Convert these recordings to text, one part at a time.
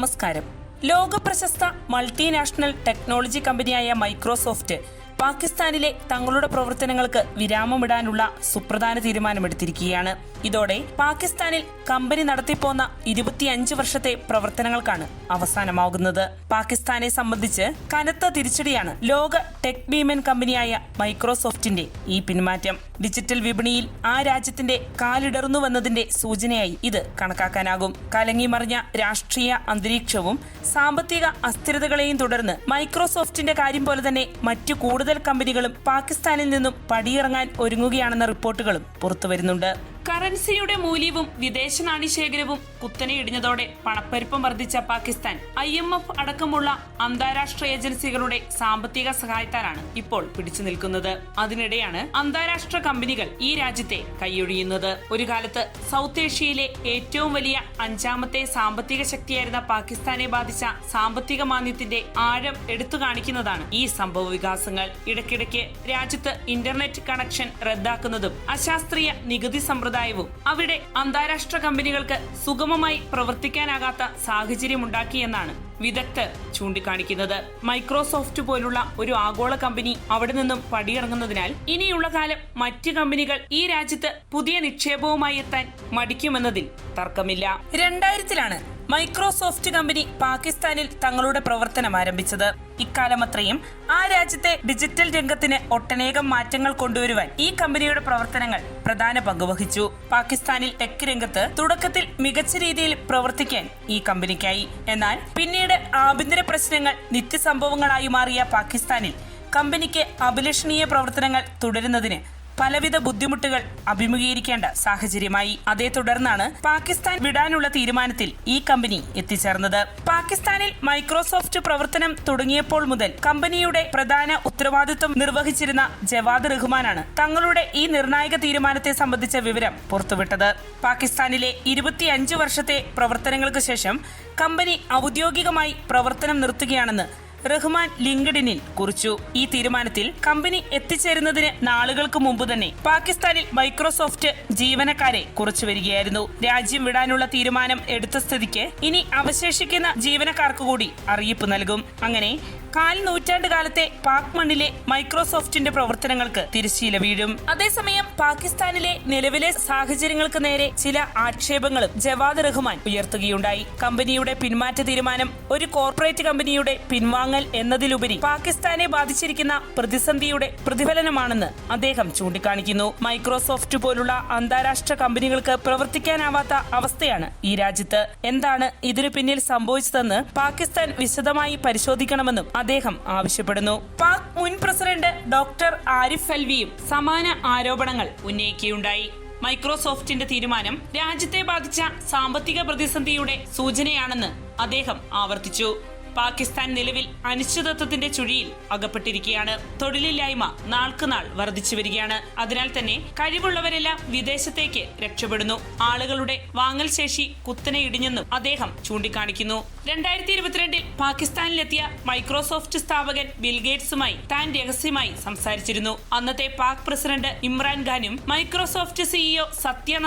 നമസ്കാരം. ലോക പ്രശസ്ത മൾട്ടിനാഷണൽ ടെക്നോളജി കമ്പനിയായ മൈക്രോസോഫ്റ്റ് പാകിസ്ഥാനിലെ തങ്ങളുടെ പ്രവർത്തനങ്ങൾക്ക് വിരാമമിടാനുള്ള സുപ്രധാന തീരുമാനമെടുത്തിരിക്കുകയാണ്. ഇതോടെ പാകിസ്ഥാനിൽ കമ്പനി നടത്തിപ്പോന്ന ഇരുപത്തിയഞ്ച് വർഷത്തെ പ്രവർത്തനങ്ങൾക്കാണ് അവസാനമാകുന്നത്. പാകിസ്ഥാനെ സംബന്ധിച്ച് കനത്ത തിരിച്ചടിയാണ് ലോക ടെക് ഭീമൻ കമ്പനിയായ മൈക്രോസോഫ്റ്റിന്റെ ഈ പിന്മാറ്റം. ഡിജിറ്റൽ വിപണിയിൽ ആ രാജ്യത്തിന്റെ കാലിടറുന്നുവെന്നതിന്റെ സൂചനയായി ഇത് കണക്കാക്കാനാകും. കലങ്ങിമറിഞ്ഞ രാഷ്ട്രീയ അന്തരീക്ഷവും സാമ്പത്തിക അസ്ഥിരതകളെയും തുടർന്ന് മൈക്രോസോഫ്റ്റിന്റെ കാര്യം പോലെ തന്നെ മറ്റു കൂടുതൽ കമ്പനികളും പാകിസ്ഥാനിൽ നിന്നും പടിയിറങ്ങാൻ ഒരുങ്ങുകയാണെന്ന റിപ്പോർട്ടുകളും പുറത്തുവരുന്നുണ്ട്. കറൻസിയുടെ മൂല്യവും വിദേശ നാണ്യശേഖരവും കുത്തനെ ഇടിഞ്ഞതോടെ പണപ്പെരുപ്പം വർദ്ധിച്ച പാകിസ്ഥാൻ. ഐ എം എഫ് അടക്കമുള്ള അന്താരാഷ്ട്ര ഏജൻസികളുടെ സാമ്പത്തിക സഹായത്താലാണ് ഇപ്പോൾ പിടിച്ചു നിൽക്കുന്നത്. അതിനിടെയാണ് അന്താരാഷ്ട്ര കമ്പനികൾ ഈ രാജ്യത്തെ കൈയൊഴിയുന്നത്. ഒരു കാലത്ത് സൗത്ത് ഏഷ്യയിലെ ഏറ്റവും വലിയ അഞ്ചാമത്തെ സാമ്പത്തിക ശക്തിയായിരുന്ന പാകിസ്ഥാനെ ബാധിച്ച സാമ്പത്തിക മാന്ദ്യത്തിന്റെ ആഴം എടുത്തു കാണിക്കുന്നതാണ് ഈ സംഭവ വികാസങ്ങൾ. ഇടയ്ക്കിടയ്ക്ക് രാജ്യത്ത് ഇന്റർനെറ്റ് കണക്ഷൻ റദ്ദാക്കുന്നതും അശാസ്ത്രീയ നികുതി സമ്പ്രദായവും അവിടെ അന്താരാഷ്ട്ര കമ്പനികൾക്ക് സുഗമമായി പ്രവർത്തിക്കാനാകാത്ത സാഹചര്യമുണ്ടാക്കിയെന്നാണ് വിദഗ്ധർ ചൂണ്ടിക്കാണിക്കുന്നത്. മൈക്രോസോഫ്റ്റ് പോലുള്ള ഒരു ആഗോള കമ്പനി അവിടെ നിന്നും പടിയിറങ്ങുന്നതിനാൽ ഇനിയുള്ള കാലം മറ്റ് കമ്പനികൾ ഈ രാജ്യത്ത് പുതിയ നിക്ഷേപവുമായി എത്താൻ മടിക്കുമെന്നതിൽ തർക്കമില്ല. രണ്ടായിരത്തിലാണ് മൈക്രോസോഫ്റ്റ് കമ്പനി പാകിസ്ഥാനിൽ തങ്ങളുടെ പ്രവർത്തനം ആരംഭിച്ചത്. ഇക്കാലമത്രയും ആ രാജ്യത്തെ ഡിജിറ്റൽ രംഗത്തിന് ഒട്ടനേകം മാറ്റങ്ങൾ കൊണ്ടുവരുവാൻ ഈ കമ്പനിയുടെ പ്രവർത്തനങ്ങൾ പ്രധാന പങ്കുവഹിച്ചു പാകിസ്ഥാനിൽ ടെക് രംഗത്ത് തുടക്കത്തിൽ മികച്ച രീതിയിൽ പ്രവർത്തിക്കാൻ ഈ കമ്പനിക്കായി. എന്നാൽ പിന്നീട് ആഭ്യന്തര പ്രശ്നങ്ങൾ നിത്യസംഭവങ്ങളായി മാറിയ പാകിസ്ഥാനിൽ കമ്പനിക്ക് അഭിലഷണീയ പ്രവർത്തനങ്ങൾ തുടരുന്നതിന് പലവിധ ബുദ്ധിമുട്ടുകൾ അഭിമുഖീകരിക്കേണ്ട സാഹചര്യമായി. അതേ തുടർന്നാണ് പാകിസ്ഥാൻ വിടാനുള്ള തീരുമാനത്തിൽ ഈ കമ്പനി എത്തിച്ചേർന്നത്. പാകിസ്ഥാനിൽ മൈക്രോസോഫ്റ്റ് പ്രവർത്തനം തുടങ്ങിയപ്പോൾ മുതൽ കമ്പനിയുടെ പ്രധാന ഉത്തരവാദിത്വം നിർവഹിച്ചിരുന്ന ജവാദ് റഹ്മാനാണ് തങ്ങളുടെ ഈ നിർണായക തീരുമാനത്തെ സംബന്ധിച്ച വിവരം പുറത്തുവിട്ടത്. പാകിസ്ഥാനിലെ ഇരുപത്തിയഞ്ച് വർഷത്തെ പ്രവർത്തനങ്ങൾക്ക് ശേഷം കമ്പനി ഔദ്യോഗികമായി പ്രവർത്തനം നിർത്തുകയാണെന്ന് റഹ്മാൻ ലിങ്ക്ഡിനിൽ കുറിച്ചു. ഈ തീരുമാനത്തിൽ കമ്പനി എത്തിച്ചേരുന്നതിന് നാളുകൾക്ക് മുമ്പ് തന്നെ പാകിസ്ഥാനിൽ മൈക്രോസോഫ്റ്റ് ജീവനക്കാരെ കുറച്ചു വരികയായിരുന്നു. രാജ്യം വിടാനുള്ള തീരുമാനം എടുത്ത സ്ഥിതിക്ക് ഇനി അവശേഷിക്കുന്ന ജീവനക്കാർക്ക് കൂടി അറിയിപ്പ് നൽകും. അങ്ങനെ കാൽ നൂറ്റാണ്ട് കാലത്തെ പാക് മണ്ണിലെ മൈക്രോസോഫ്റ്റിന്റെ പ്രവർത്തനങ്ങൾക്ക് തിരശ്ശീല വീഴും അതേസമയം പാകിസ്ഥാനിലെ നിലവിലെ സാഹചര്യങ്ങൾക്ക് നേരെ ചില ആക്ഷേപങ്ങളും ജവാദ് റഹ്മാൻ ഉയർത്തുകയുണ്ടായി. കമ്പനിയുടെ പിന്മാറ്റ തീരുമാനം ഒരു കോർപ്പറേറ്റ് കമ്പനിയുടെ പിൻവാങ്ങൽ എന്നതിലുപരി പാകിസ്ഥാനെ ബാധിച്ചിരിക്കുന്ന പ്രതിസന്ധിയുടെ പ്രതിഫലനമാണെന്ന് അദ്ദേഹം ചൂണ്ടിക്കാണിക്കുന്നു. മൈക്രോസോഫ്റ്റ് പോലുള്ള അന്താരാഷ്ട്ര കമ്പനികൾക്ക് പ്രവർത്തിക്കാനാവാത്ത അവസ്ഥയാണ് ഈ രാജ്യത്ത്. എന്താണ് ഇതിനു പിന്നിൽ സംഭവിച്ചതെന്ന് പാകിസ്ഥാൻ വിശദമായി പരിശോധിക്കണമെന്നും അദ്ദേഹം ആവശ്യപ്പെടുന്നു. പാക് മുൻ പ്രസിഡന്റ് ഡോക്ടർ ആരിഫ് അൽവിയും സമാന ആരോപണങ്ങൾ ഉന്നയിക്കുകയുണ്ടായി. മൈക്രോസോഫ്റ്റിന്റെ തീരുമാനം രാജ്യത്തെ ബാധിച്ച സാമ്പത്തിക പ്രതിസന്ധിയുടെ സൂചനയാണെന്ന് അദ്ദേഹം ആവർത്തിച്ചു. പാകിസ്ഥാൻ നിലവിൽ അനിശ്ചിതത്വത്തിന്റെ ചുഴിയിൽ അകപ്പെട്ടിരിക്കുകയാണ്. തൊഴിലില്ലായ്മ നാൾക്കുനാൾ വർദ്ധിച്ചു വരികയാണ്. അതിനാൽ തന്നെ കഴിവുള്ളവരെല്ലാം വിദേശത്തേക്ക് രക്ഷപ്പെടുന്നു. ആളുകളുടെ വാങ്ങൽ ശേഷി കുത്തനെ ഇടിഞ്ഞെന്നും അദ്ദേഹം ചൂണ്ടിക്കാണിക്കുന്നു. രണ്ടായിരത്തി ഇരുപത്തിരണ്ടിൽ പാകിസ്ഥാനിലെത്തിയ മൈക്രോസോഫ്റ്റ് സ്ഥാപകൻ ബിൽഗേറ്റ്സുമായി താൻ രഹസ്യമായി സംസാരിച്ചിരുന്നു. അന്നത്തെ പാക് പ്രസിഡന്റ് ഇമ്രാൻഖാനും മൈക്രോസോഫ്റ്റ് സിഇഒ സത്യ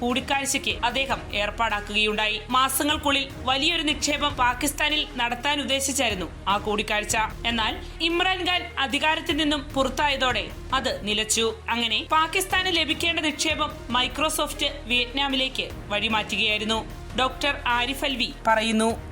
കൂടിക്കാഴ്ചയ്ക്ക് അദ്ദേഹം ഏർപ്പാടാക്കുകയുണ്ടായി. മാസങ്ങൾക്കുള്ളിൽ വലിയൊരു നിക്ഷേപം പാകിസ്ഥാനിൽ നടത്താൻ ഉദ്ദേശിച്ചായിരുന്നു ആ കൂടിക്കാഴ്ച. എന്നാൽ ഇമ്രാൻഖാൻ അധികാരത്തിൽ നിന്നും പുറത്തായതോടെ അത് നിലച്ചു. അങ്ങനെ പാകിസ്ഥാന് ലഭിക്കേണ്ട നിക്ഷേപം മൈക്രോസോഫ്റ്റ് വിയറ്റ്നാമിലേക്ക് വഴിമാറ്റുകയായിരുന്നു. ഡോക്ടർ ആരിഫ് അൽവി പറയുന്നു.